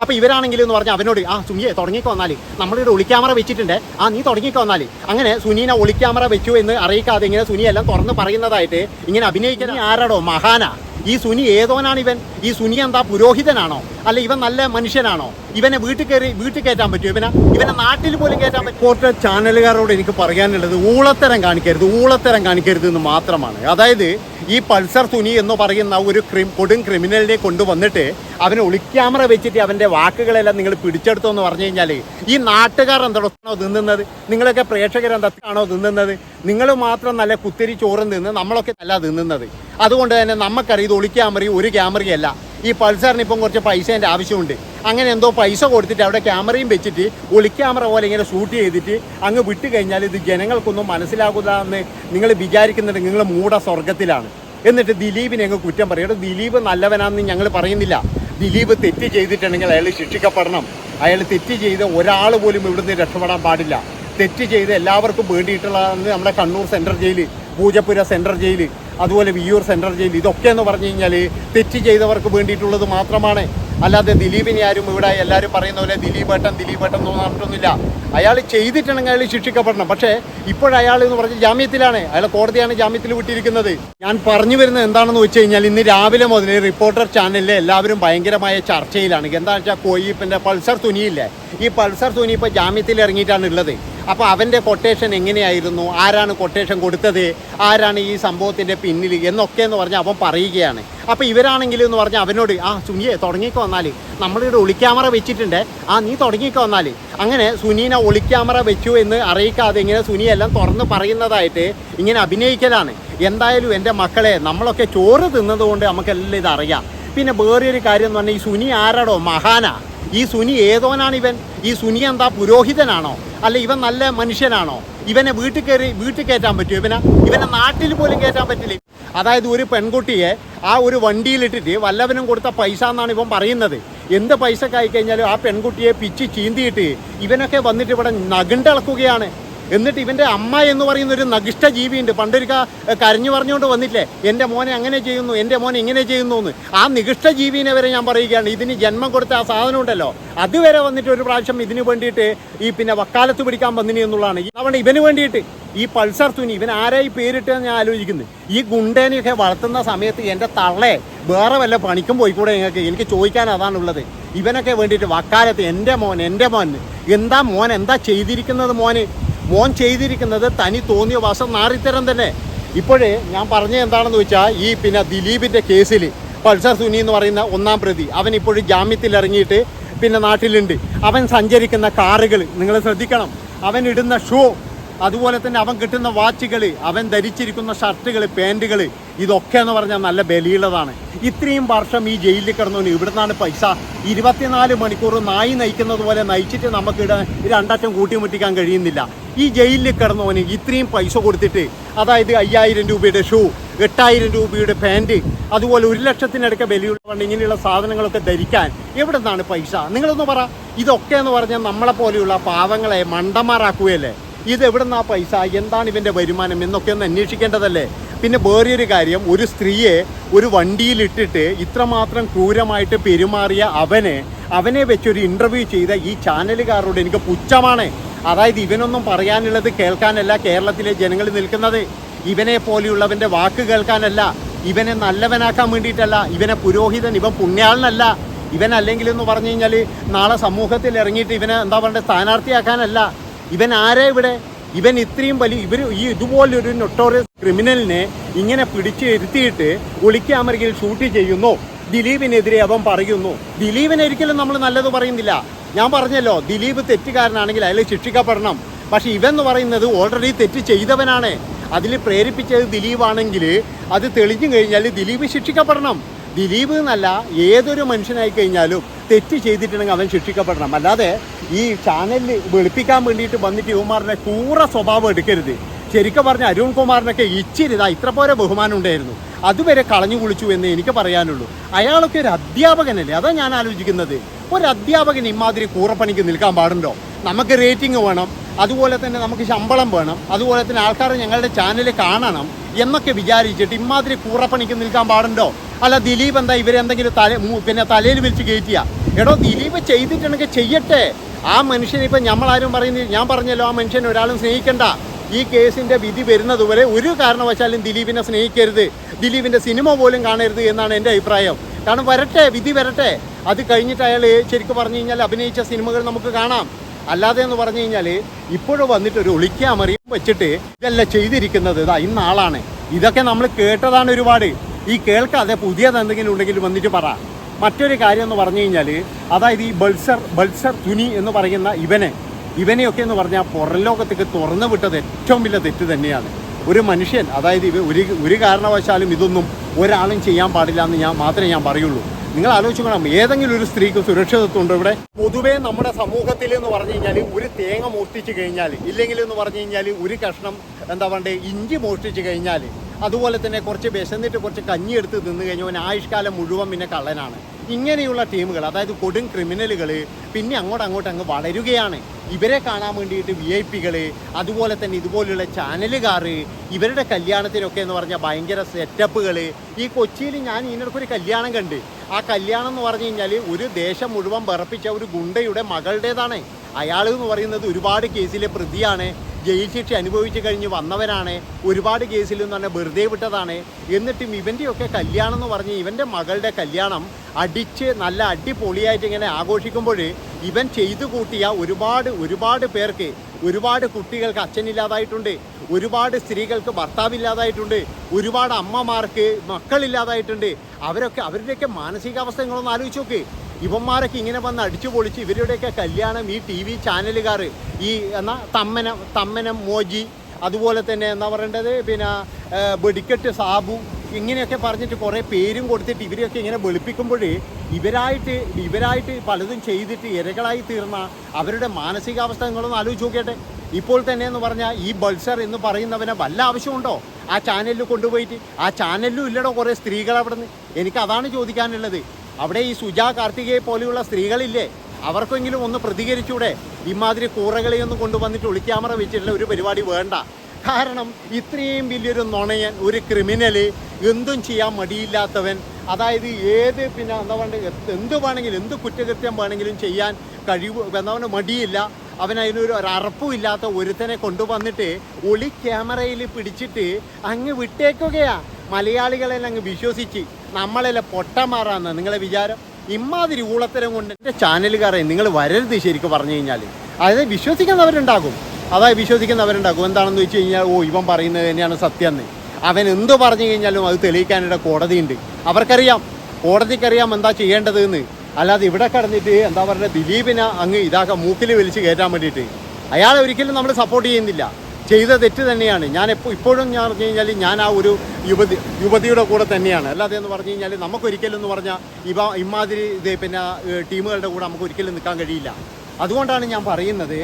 അപ്പൊ ഇവരാണെങ്കിൽ എന്ന് പറഞ്ഞാൽ അവനോട് ആ സുനിയെ തുടങ്ങിക്കോ വന്നാൽ നമ്മളിവിടെ ഒളിക്യാമറ വെച്ചിട്ടുണ്ട്. ആ നീ തുടങ്ങിക്കോ വന്നാൽ അങ്ങനെ സുനീനെ ഒളിക്യാമറ വെച്ചു എന്ന് അറിയിക്കാതെ ഇങ്ങനെ സുനിയെല്ലാം തുറന്ന് പറയുന്നതായിട്ട് ഇങ്ങനെ അഭിനയിക്കുന്ന ആരാടോ? മഹാന? ഈ സുനി ഏതോനാണ് ഇവൻ ഈ സുനി എന്താ പുരോഹിതനാണോ? അല്ല ഇവൻ നല്ല മനുഷ്യനാണോ? ഇവനെ വീട്ടിൽ കയറി വീട്ടിൽ കയറ്റാൻ പറ്റുമോ? ഇവനെ ഇവനെ നാട്ടിൽ പോലും കയറ്റാൻ പറ്റും പോർട്ടൽ ചാനലുകാരോട് എനിക്ക് പറയാനുള്ളത് ഊളത്തരം കാണിക്കരുത് ഊളത്തരം കാണിക്കരുത് എന്ന് മാത്രമാണ്. അതായത് ഈ പൾസർ തുനി എന്ന് പറയുന്ന ഒരു ക്രിം കൊടും ക്രിമിനലിനെ കൊണ്ടുവന്നിട്ട് അവനെ ഒളിക്യാമറ വെച്ചിട്ട് അവന്റെ വാക്കുകളെല്ലാം നിങ്ങൾ പിടിച്ചെടുത്തോ എന്ന് പറഞ്ഞു കഴിഞ്ഞാൽ ഈ നാട്ടുകാർ എന്താണോ തിന്നുന്നത്? നിങ്ങളൊക്കെ പ്രേക്ഷകർ എന്താണോ തിന്നുന്നത്? നിങ്ങൾ മാത്രം നല്ല കുത്തിരി ചോറും തിന്ന് നമ്മളൊക്കെ നല്ല തിന്നുന്നത്. അതുകൊണ്ട് തന്നെ നമുക്കറിയാം ഇത് ഒളിക്യാമറയും ഒരു ക്യാമറയല്ല ഈ പൾസറിന് ഇപ്പം കുറച്ച് പൈസേന്റെ ആവശ്യമുണ്ട്. അങ്ങനെ എന്തോ പൈസ കൊടുത്തിട്ട് അവിടെ ക്യാമറയും വെച്ചിട്ട് ഒളി ക്യാമറ പോലെ ഇങ്ങനെ ഷൂട്ട് ചെയ്തിട്ട് അങ്ങ് വിട്ട് കഴിഞ്ഞാൽ ഇത് ജനങ്ങൾക്കൊന്നും മനസ്സിലാകുക എന്ന് നിങ്ങൾ വിചാരിക്കുന്നുണ്ട് നിങ്ങൾ മൂട സ്വർഗത്തിലാണ് എന്നിട്ട് ദിലീപിനെ അങ്ങ് കുറ്റം പറയും. ദിലീപ് നല്ലവനാണെന്ന് ഞങ്ങൾ പറയുന്നില്ല. ദിലീപ് തെറ്റ് ചെയ്തിട്ടുണ്ടെങ്കിൽ അയാൾ ശിക്ഷിക്കപ്പെടണം. അയാൾ തെറ്റ് ചെയ്ത് ഒരാൾ പോലും ഇവിടുന്ന് രക്ഷപ്പെടാൻ പാടില്ല. തെറ്റ് ചെയ്ത് എല്ലാവർക്കും വേണ്ടിയിട്ടുള്ളതാണ് നമ്മുടെ Kannur central jail Poojappura central jail അതുപോലെ വിയൂർ സെൻട്രൽ ജയിൽ ഇതൊക്കെ എന്ന് പറഞ്ഞു കഴിഞ്ഞാൽ തെറ്റ് ചെയ്തവർക്ക് വേണ്ടിയിട്ടുള്ളത് മാത്രമാണ്. അല്ലാതെ ദിലീപിനെ ആരും ഇവിടെ എല്ലാവരും പറയുന്ന പോലെ ദിലീപ് ഏട്ടൻ ദിലീപ് ഏട്ടൻ എന്ന് പറഞ്ഞിട്ടൊന്നുമില്ല. അയാൾ ചെയ്തിട്ടുണ്ടെങ്കിൽ അയാൾ ശിക്ഷിക്കപ്പെടണം. പക്ഷേ ഇപ്പോഴയാൾ എന്ന് പറഞ്ഞാൽ ജാമ്യത്തിലാണ്. അയാൾ കോടതിയാണ് ജാമ്യത്തിൽ വിട്ടിരിക്കുന്നത്. ഞാൻ പറഞ്ഞു വരുന്നത് എന്താണെന്ന് വെച്ച് കഴിഞ്ഞാൽ ഇന്ന് രാവിലെ മുതൽ റിപ്പോർട്ടർ ചാനലിലെ എല്ലാവരും ഭയങ്കരമായ ചർച്ചയിലാണ്. എന്താണെന്ന് വെച്ചാൽ കോയിപ്പിന്റെ പൾസർ തുനിയില്ലേ? ഈ പൾസർ തുനി ഇപ്പോൾ ജാമ്യത്തിൽ ഇറങ്ങിയിട്ടാണ് ഉള്ളത്. അപ്പോൾ അവന്റെ കൊട്ടേഷൻ എങ്ങനെയായിരുന്നു? ആരാണ് കൊട്ടേഷൻ കൊടുത്തത്? ആരാണ് ഈ സംഭവത്തിന്റെ പിന്നിൽ? എന്നൊക്കെ എന്ന് പറഞ്ഞാൽ അവൻ പറയുകയാണ്. അപ്പോൾ ഇവരാണെങ്കിൽ എന്ന് പറഞ്ഞാൽ അവനോട് ആ സുനിയെ തുടങ്ങിക്കോ വന്നാൽ നമ്മളിവിടെ ഒളിക്യാമറ വെച്ചിട്ടുണ്ട്. ആ നീ തുടങ്ങിക്കോ വന്നാൽ അങ്ങനെ സുനീനെ ഒളിക്യാമറ വെച്ചു എന്ന് അറിയിക്കാതെ ഇങ്ങനെ സുനിയെല്ലാം തുറന്ന് പറയുന്നതായിട്ട് ഇങ്ങനെ അഭിനയിക്കലാണ്. എന്തായാലും എന്റെ മക്കളെ നമ്മളൊക്കെ ചോറ് തിന്നതുകൊണ്ട് നമുക്കെല്ലാം ഇതറിയാം. പിന്നെ വേറൊരു കാര്യം എന്ന് പറഞ്ഞാൽ ഈ സുനി ആരാടോ? മഹാനാ. ഈ സുനി ഏതോനാണ് ഇവൻ? ഈ സുനി എന്താ പുരോഹിതനാണോ? അല്ല ഇവൻ നല്ല മനുഷ്യനാണോ? ഇവനെ വീട്ടിൽ കയറി വീട്ടിൽ കയറ്റാൻ പറ്റുമോ ഇവനെ? ഇവനെ നാട്ടിൽ പോലും കയറ്റാൻ പറ്റില്ലേ. അതായത് ഒരു പെൺകുട്ടിയെ ആ ഒരു വണ്ടിയിലിട്ടിട്ട് വല്ലവനും കൊടുത്ത പൈസ എന്നാണ് ഇവൻ പറയുന്നത്. എന്ത് പൈസ ആയി കഴിഞ്ഞാലും ആ പെൺകുട്ടിയെ പിച്ച് ചീന്തിയിട്ട് ഇവനൊക്കെ വന്നിട്ട് ഇവിടെ നഗണ്ടിളക്കുകയാണ് എന്നിട്ട് ഇവന്റെ അമ്മ എന്ന് പറയുന്ന ഒരു നഗിഷ്ട ജീവിയുണ്ട് പണ്ടൊരു കരഞ്ഞു പറഞ്ഞുകൊണ്ട് വന്നില്ലേ എന്റെ മോനെ അങ്ങനെ ചെയ്യുന്നു എന്റെ മോനെ ഇങ്ങനെ ചെയ്യുന്നു എന്ന് ആ നികൃഷ്ട ജീവിനെ വരെ ഞാൻ പറയുകയാണ്. ഇതിന് ജന്മം കൊടുത്ത ആ സാധനം ഉണ്ടല്ലോ. അതുവരെ വന്നിട്ട് ഒരു പ്രാവശ്യം ഇതിന് വേണ്ടിയിട്ട് ഈ പിന്നെ വക്കാലത്ത് പിടിക്കാൻ വന്നിനി എന്നുള്ളതാണ്. തവണ ഇവന് വേണ്ടിയിട്ട് ഈ പൾസർ തുനി ഇവൻ ആരായി പേരിട്ടെന്ന് ഞാൻ ആലോചിക്കുന്നു ഈ ഗുണ്ടേനെയൊക്കെ വളർത്തുന്ന സമയത്ത് എന്റെ തള്ളെ വേറെ വല്ല പണിക്കും പോയിക്കൂടെ നിങ്ങൾക്ക്? എനിക്ക് ചോദിക്കാൻ അതാണുള്ളത്. ഇവനൊക്കെ വേണ്ടിയിട്ട് വക്കാലത്ത് എന്റെ മോൻ എന്റെ മോൻ എന്താ മോൻ എന്താ ചെയ്തിരിക്കുന്നത് മോന്? മോൻ ചെയ്തിരിക്കുന്നത് തനി തോന്നിയ വാസം നാറിത്തരം തന്നെ. ഇപ്പോഴേ ഞാൻ പറഞ്ഞത് എന്താണെന്ന് വെച്ചാൽ ഈ പിന്നെ ദിലീപിന്റെ കേസിൽ പൾസർ സുനി എന്ന് പറയുന്ന ഒന്നാം പ്രതി അവൻ ഇപ്പോഴും ജാമ്യത്തിൽ ഇറങ്ങിയിട്ട് പിന്നെ നാട്ടിലുണ്ട്. അവൻ സഞ്ചരിക്കുന്ന കാറുകൾ നിങ്ങൾ ശ്രദ്ധിക്കണം. അവൻ ഇടുന്ന ഷൂ അതുപോലെ തന്നെ അവൻ കിട്ടുന്ന വാച്ചുകൾ അവൻ ധരിച്ചിരിക്കുന്ന ഷർട്ടുകൾ പാന്റുകൾ ഇതൊക്കെ എന്ന് പറഞ്ഞാൽ നല്ല ബലിയുള്ളതാണ്. ഇത്രയും വർഷം ഈ ജയിലിൽ കിടന്നവന് ഇവിടുന്നാണ് പൈസ. ഇരുപത്തിനാല് മണിക്കൂർ നായി നയിക്കുന്നത് പോലെ നയിച്ചിട്ട് നമുക്ക് ഇട രണ്ടറ്റം കൂട്ടിമുട്ടിക്കാൻ കഴിയുന്നില്ല. ഈ ജയിലിൽ കിടന്നവന് ഇത്രയും പൈസ കൊടുത്തിട്ട് അതായത് അയ്യായിരം രൂപയുടെ ഷൂ എട്ടായിരം രൂപയുടെ പാന്റ് അതുപോലെ ഒരു ലക്ഷത്തിനടുക്ക വിലയുള്ളതുകൊണ്ട് ഇങ്ങനെയുള്ള സാധനങ്ങളൊക്കെ ധരിക്കാൻ എവിടെ നിന്നാണ് പൈസ? നിങ്ങളൊന്ന് പറ. ഇതൊക്കെ എന്ന് പറഞ്ഞാൽ നമ്മളെ പോലെയുള്ള പാവങ്ങളെ മണ്ടന്മാരാക്കുകയല്ലേ? ഇത് എവിടെ നിന്നാ പൈസ? എന്താണ് ഇവന്റെ വരുമാനം? എന്നൊക്കെ ഒന്ന് അന്വേഷിക്കേണ്ടതല്ലേ? പിന്നെ വേറൊരു കാര്യം ഒരു സ്ത്രീയെ ഒരു വണ്ടിയിലിട്ടിട്ട് ഇത്രമാത്രം ക്രൂരമായിട്ട് പെരുമാറിയ അവനെ അവനെ വെച്ചൊരു ഇന്റർവ്യൂ ചെയ്ത ഈ ചാനലുകാരോട് എനിക്ക് പുച്ഛമാണ്. അതായത് ഇവനൊന്നും പറയാനുള്ളത് കേൾക്കാനല്ല കേരളത്തിലെ ജനങ്ങൾ നിൽക്കുന്നത്. ഇവനെ പോലെയുള്ളവന്റെ വാക്ക് കേൾക്കാനല്ല. ഇവനെ നല്ലവനാക്കാൻ വേണ്ടിയിട്ടല്ല. ഇവനെ പുരോഹിതൻ ഇവൻ പുണ്യാളനല്ല. ഇവൻ എന്ന് പറഞ്ഞു കഴിഞ്ഞാൽ നാളെ സമൂഹത്തിൽ ഇറങ്ങിയിട്ട് ഇവനെ എന്താ പറയുക സ്ഥാനാർത്ഥിയാക്കാനല്ല. ഇവൻ ആരാ ഇവിടെ? ഇവൻ ഇത്രയും വലിയ ഇവർ ഈ ഇതുപോലൊരു നൊട്ടോറിയസ് ക്രിമിനലിനെ ഇങ്ങനെ പിടിച്ചു ഇരുത്തിയിട്ട് ഒളിക്യാമറയിൽ ഷൂട്ട് ചെയ്യുന്നു. ദിലീപിനെതിരെ അവൻ പറയുന്നു. ദിലീപിനെ ഒരിക്കലും നമ്മൾ നല്ലത് പറയുന്നില്ല. ഞാൻ പറഞ്ഞല്ലോ ദിലീപ് തെറ്റുകാരനാണെങ്കിൽ അയാൾ ശിക്ഷിക്കപ്പെടണം. പക്ഷേ ഇവെന്ന് പറയുന്നത് ഓൾറെഡി തെറ്റ് ചെയ്തവനാണ്. അതിൽ പ്രേരിപ്പിച്ചത് ദിലീപാണെങ്കിൽ അത് തെളിഞ്ഞു കഴിഞ്ഞാൽ ദിലീപ് ശിക്ഷിക്കപ്പെടണം. ദിലീപ് എന്നല്ല ഏതൊരു മനുഷ്യനായി കഴിഞ്ഞാലും തെറ്റ് ചെയ്തിട്ടുണ്ടെങ്കിൽ അവൻ ശിക്ഷിക്കപ്പെടണം. അല്ലാതെ ഈ ചാനലിൽ വെളുപ്പിക്കാൻ വേണ്ടിയിട്ട് വന്നിട്ട് യുവമാറിനെ കൂറ സ്വഭാവം എടുക്കരുത്. ശരിക്കും പറഞ്ഞ അരുൺ കുമാറിനൊക്കെ ഇച്ചിരി ഇതാ ഇത്ര പോലെ ബഹുമാനം ഉണ്ടായിരുന്നു. അതുവരെ കളഞ്ഞു കുളിച്ചു എന്ന് എനിക്ക് പറയാനുള്ളൂ. അയാളൊക്കെ ഒരു അധ്യാപകനല്ലേ? അതാ ഞാൻ ആലോചിക്കുന്നത്. ഒരു അധ്യാപകൻ ഇമാതിരി കൂറപ്പണിക്ക് നിൽക്കാൻ പാടുണ്ടോ? നമുക്ക് റേറ്റിംഗ് വേണം. അതുപോലെ തന്നെ നമുക്ക് ശമ്പളം വേണം. അതുപോലെ തന്നെ ആൾക്കാർ ഞങ്ങളുടെ ചാനൽ കാണണം എന്നൊക്കെ വിചാരിച്ചിട്ട് ഇമാതിരി കൂറപ്പണിക്ക് നിൽക്കാൻ പാടുണ്ടോ? അല്ല ദിലീപ് എന്താ ഇവരെന്തെങ്കിലും തല മു- പിന്നെ തലയിൽ വിളിച്ച് കയറ്റിയ? എടോ ദിലീപ് ചെയ്തിട്ടുണ്ടെങ്കിൽ ചെയ്യട്ടെ. ആ മനുഷ്യനെ ഇപ്പം നമ്മളാരും പറയുന്ന ഞാൻ പറഞ്ഞല്ലോ ആ മനുഷ്യനെ ഒരാളും സ്നേഹിക്കണ്ട. ഈ കേസിന്റെ വിധി വരുന്നത് വരെ ഒരു കാരണവശാലും ദിലീപിനെ സ്നേഹിക്കരുത്. ദിലീപിന്റെ സിനിമ പോലും കാണരുത് എന്നാണ് എന്റെ അഭിപ്രായം. കാരണം വരട്ടെ വിധി വരട്ടെ. അത് കഴിഞ്ഞിട്ട് അയാൾ ശരിക്കും പറഞ്ഞു കഴിഞ്ഞാൽ അഭിനയിച്ച സിനിമകൾ നമുക്ക് കാണാം. അല്ലാതെ എന്ന് പറഞ്ഞു കഴിഞ്ഞാൽ ഇപ്പോഴും വന്നിട്ട് ഒരു ഒളിക്കാമറിയും വെച്ചിട്ട് ഇതല്ല ചെയ്തിരിക്കുന്നത്. ഇതാ ഇന്നാളാണ്. ഇതൊക്കെ നമ്മൾ കേട്ടതാണ് ഒരുപാട്. ഈ കേൾക്കാതെ പുതിയത് എന്തെങ്കിലും ഉണ്ടെങ്കിൽ വന്നിട്ട് പറ. മറ്റൊരു കാര്യം എന്ന് പറഞ്ഞു കഴിഞ്ഞാൽ അതായത് ഈ ബൾസർ ബൾസർ തുനി എന്ന് പറയുന്ന ഇവനെ ഇവനെയൊക്കെ എന്ന് പറഞ്ഞാൽ പുറം ലോകത്തേക്ക് തുറന്നു വിട്ടത് ഏറ്റവും വലിയ തെറ്റ് തന്നെയാണ്. ഒരു മനുഷ്യൻ അതായത് ഇവ ഒരു ഒരു കാരണവശാലും ഇതൊന്നും ഒരാളും ചെയ്യാൻ പാടില്ല എന്ന് ഞാൻ മാത്രമേ ഞാൻ പറയുള്ളൂ. നിങ്ങൾ ആലോചിക്കണം ഏതെങ്കിലും ഒരു സ്ത്രീക്ക് സുരക്ഷിതത്വം ഉണ്ടോ ഇവിടെ. പൊതുവേ നമ്മുടെ സമൂഹത്തിൽ എന്ന് പറഞ്ഞു കഴിഞ്ഞാൽ ഒരു തേങ്ങ മോഷ്ടിച്ച് കഴിഞ്ഞാൽ ഇല്ലെങ്കിൽ എന്ന് പറഞ്ഞു കഴിഞ്ഞാൽ ഒരു കഷ്ണം എന്താ പറയുക ഇഞ്ചി മോഷ്ടിച്ച് കഴിഞ്ഞാൽ അതുപോലെ തന്നെ കുറച്ച് വിശന്നിട്ട് കുറച്ച് കഞ്ഞി എടുത്ത് കഴിഞ്ഞാൽ അവൻ ആയുഷ്കാലം മുഴുവൻ പിന്നെ കള്ളനാണ്. ഇങ്ങനെയുള്ള ടീമുകൾ അതായത് കൊടും ക്രിമിനലുകൾ പിന്നെ അങ്ങോട്ട് അങ്ങോട്ട് അങ്ങ് വളരുകയാണ്. ഇവരെ കാണാൻ വേണ്ടിയിട്ട് വി ഐ പികൾ അതുപോലെ തന്നെ ഇതുപോലെയുള്ള ചാനലുകാർ ഇവരുടെ കല്യാണത്തിനൊക്കെ എന്ന് പറഞ്ഞാൽ ഭയങ്കര സെറ്റപ്പുകൾ ഈ കൊച്ചിയിൽ ഞാൻ ഇതിനിടയ്ക്കൊരു കല്യാണം കണ്ട്. ആ കല്യാണം എന്ന് പറഞ്ഞു കഴിഞ്ഞാൽ ഒരു ദേശം മുഴുവൻ വിറപ്പിച്ച ഒരു ഗുണ്ടയുടെ മകളുടേതാണ്. അയാൾ എന്ന് പറയുന്നത് ഒരുപാട് കേസിലെ പ്രതിയാണ്. ജയിൽ ശിക്ഷ അനുഭവിച്ച് കഴിഞ്ഞ് വന്നവരാണ്. ഒരുപാട് കേസിൽ എന്ന് പറഞ്ഞാൽ വെറുതെ വിട്ടതാണ്. എന്നിട്ടും ഇവന്റെയൊക്കെ കല്യാണം എന്ന് പറഞ്ഞ് ഇവന്റെ മകളുടെ കല്യാണം അടിച്ച് നല്ല അടിപൊളിയായിട്ട് ഇങ്ങനെ ആഘോഷിക്കുമ്പോൾ ഇവൻ ചെയ്തു കൂട്ടിയ ഒരുപാട് ഒരുപാട് പേർക്ക് ഒരുപാട് കുട്ടികൾക്ക് അച്ഛനില്ലാതായിട്ടുണ്ട്. ഒരുപാട് സ്ത്രീകൾക്ക് ഭർത്താവില്ലാതായിട്ടുണ്ട്. ഒരുപാട് അമ്മമാർക്ക് മക്കളില്ലാതായിട്ടുണ്ട്. അവരൊക്കെ അവരുടെയൊക്കെ മാനസികാവസ്ഥ നിങ്ങളൊന്ന് ആലോചിച്ച് നോക്ക്. ഇവന്മാരൊക്കെ ഇങ്ങനെ വന്ന് അടിച്ചു പൊളിച്ച് ഇവരുടെയൊക്കെ കല്യാണം ഈ ടി വി ചാനലുകാർ ഈ എന്നാ തമ്മനം തമ്മനം മോജി അതുപോലെ തന്നെ എന്താ പറയേണ്ടത് പിന്നെ വെടിക്കെട്ട് സാബു ഇങ്ങനെയൊക്കെ പറഞ്ഞിട്ട് കുറേ പേരും കൊടുത്തിട്ട് ഇവരെയൊക്കെ ഇങ്ങനെ വെളുപ്പിക്കുമ്പോൾ ഇവരായിട്ട് ഇവരായിട്ട് പലതും ചെയ്തിട്ട് ഇരകളായി തീർന്ന അവരുടെ മാനസികാവസ്ഥ നിങ്ങളൊന്ന് ആലോചിച്ച് നോക്കിയട്ടെ. ഇപ്പോൾ തന്നെ എന്ന് പറഞ്ഞാൽ ഈ ബൾസർ എന്ന് പറയുന്നവനെ വല്ല ആവശ്യമുണ്ടോ? ആ ചാനലിൽ കൊണ്ടുപോയിട്ട് ആ ചാനലിലും ഇല്ലടോ കുറേ സ്ത്രീകൾ അവിടെ നിന്ന് എനിക്ക് അതാണ് ചോദിക്കാനുള്ളത്. അവിടെ ഈ സുജ കാർത്തികയെ പോലെയുള്ള സ്ത്രീകളില്ലേ അവർക്കെങ്കിലും ഒന്ന് പ്രതികരിച്ചൂടെ? ഇമാതിരി ഒന്നും കൊണ്ടുവന്നിട്ട് ഒളിക്യാമറ വെച്ചിട്ടുള്ള ഒരു പരിപാടി വേണ്ട. കാരണം ഇത്രയും വലിയൊരു നുണയൻ ഒരു ക്രിമിനൽ എന്തും ചെയ്യാൻ മടിയില്ലാത്തവൻ അതായത് ഏത് പിന്നെ എന്താ പറയുക എന്ത് വേണമെങ്കിലും എന്ത് കുറ്റകൃത്യം വേണമെങ്കിലും ചെയ്യാൻ കഴിവ് പറയുക മടിയില്ല. അവൻ അതിനൊരു ഇല്ലാത്ത ഒരുത്തനെ കൊണ്ടുവന്നിട്ട് ഒളി ക്യാമറയിൽ പിടിച്ചിട്ട് അങ്ങ് വിട്ടേക്കുകയാ. മലയാളികളെല്ലാം അങ്ങ് വിശ്വസിച്ച് നമ്മളെല്ലാം പൊട്ടമാറാന്ന് നിങ്ങളെ വിചാരം? ഇമാതിരി ഊളത്തരം കൊണ്ട് എന്റെ ചാനലുകാരെ നിങ്ങൾ വരരുത് ശരിക്കും പറഞ്ഞു കഴിഞ്ഞാൽ. അതായത് വിശ്വസിക്കുന്നവരുണ്ടാകും. അതായത് വിശ്വസിക്കുന്നവരുണ്ടാകും. എന്താണെന്ന് വെച്ച് കഴിഞ്ഞാൽ ഓ ഇവൻ പറയുന്നത് തന്നെയാണ് സത്യം അവൻ എന്ത് പറഞ്ഞു കഴിഞ്ഞാലും അത് തെളിയിക്കാനിട കോടതിയുണ്ട്. അവർക്കറിയാം. കോടതിക്കറിയാം എന്താ ചെയ്യേണ്ടത് എന്ന് അല്ലാതെ ഇവിടെ കടന്നിട്ട് എന്താ പറയുക ദിലീപിനെ അങ്ങ് ഇതാക്കാം മൂക്കിൽ വലിച്ച് കയറ്റാൻ വേണ്ടിയിട്ട്. അയാളെ ഒരിക്കലും നമ്മൾ സപ്പോർട്ട് ചെയ്യുന്നില്ല. ചെയ്ത തെറ്റ് തന്നെയാണ്. ഞാൻ എപ്പോൾ ഇപ്പോഴും ഞാൻ പറഞ്ഞു കഴിഞ്ഞാൽ ഞാൻ ആ ഒരു യുവതി യുവതിയുടെ കൂടെ തന്നെയാണ്. അല്ലാതെ എന്ന് പറഞ്ഞു കഴിഞ്ഞാൽ നമുക്കൊരിക്കലും എന്ന് പറഞ്ഞാൽ ഇവ ഇമാതിരി ഇത് പിന്നെ ടീമുകളുടെ കൂടെ നമുക്ക് ഒരിക്കലും നിൽക്കാൻ കഴിയില്ല. അതുകൊണ്ടാണ് ഞാൻ പറയുന്നത്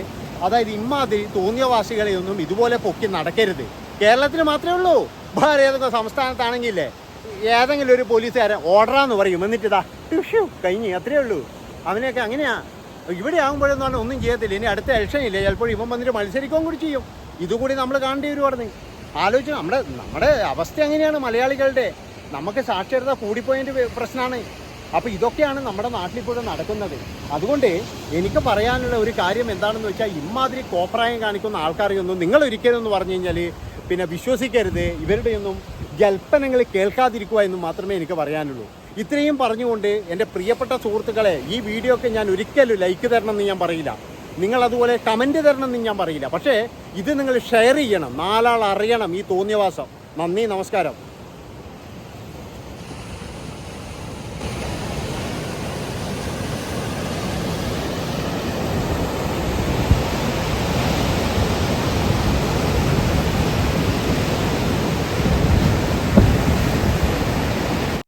അതായത് ഇമാതിരി തോന്നിയവാസികളെയൊന്നും ഇതുപോലെ പൊക്കി നടക്കരുത്. കേരളത്തിൽ മാത്രമേ ഉള്ളൂ. വേറെ ഏതൊക്കെ സംസ്ഥാനത്താണെങ്കിലേ ഏതെങ്കിലും ഒരു പോലീസുകാരൻ ഓർഡറാന്ന് പറയും. എന്നിട്ടിതാ ടിഷ്യൂ കഴിഞ്ഞ് അത്രേ ഉള്ളൂ. അവനെയൊക്കെ അങ്ങനെയാ. ഇവിടെ ആകുമ്പോഴെന്ന് പറഞ്ഞാൽ ഒന്നും ചെയ്യത്തില്ല. ഇനി അടുത്ത ഇലക്ഷൻ ഇല്ലേ ചിലപ്പോൾ ഇവൻ വന്നിട്ട് മത്സരിക്കുകയും കൂടി ചെയ്യും. ഇതുകൂടി നമ്മൾ കാണേണ്ടി വരുവായിരുന്നു. ആലോചിച്ച് നമ്മുടെ നമ്മുടെ അവസ്ഥ എങ്ങനെയാണ് മലയാളികളുടെ? നമുക്ക് സാക്ഷരത കൂടിപ്പോയതിന്റെ പ്രശ്നമാണ് അപ്പോൾ ഇതൊക്കെയാണ് നമ്മുടെ നാട്ടിലിപ്പോഴും നടക്കുന്നത്. അതുകൊണ്ട് എനിക്ക് പറയാനുള്ള ഒരു കാര്യം എന്താണെന്ന് വെച്ചാൽ ഇമാതിരി കോപ്രായം കാണിക്കുന്ന ആൾക്കാരെയൊന്നും നിങ്ങൾ ഒരിക്കലും പറഞ്ഞു കഴിഞ്ഞാൽ പിന്നെ വിശ്വസിക്കരുത്. ഇവരുടെയൊന്നും ജൽപ്പനങ്ങൾ കേൾക്കാതിരിക്കുക എന്ന് മാത്രമേ എനിക്ക് പറയാനുള്ളൂ. ഇത്രയും പറഞ്ഞുകൊണ്ട് എന്റെ പ്രിയപ്പെട്ട സുഹൃത്തുക്കളെ ഈ വീഡിയോ ഒക്കെ ഞാൻ ഒരിക്കലും ലൈക്ക് തരണമെന്ന് ഞാൻ പറയില്ല. നിങ്ങൾ അതുപോലെ തരണം എന്ന് ഞാൻ പറയില്ല. പക്ഷേ ഇത് നിങ്ങൾ ഷെയർ ചെയ്യണം. നാലാൾ അറിയണം ഈ തോന്നിയവാസം. നന്ദി നമസ്കാരം.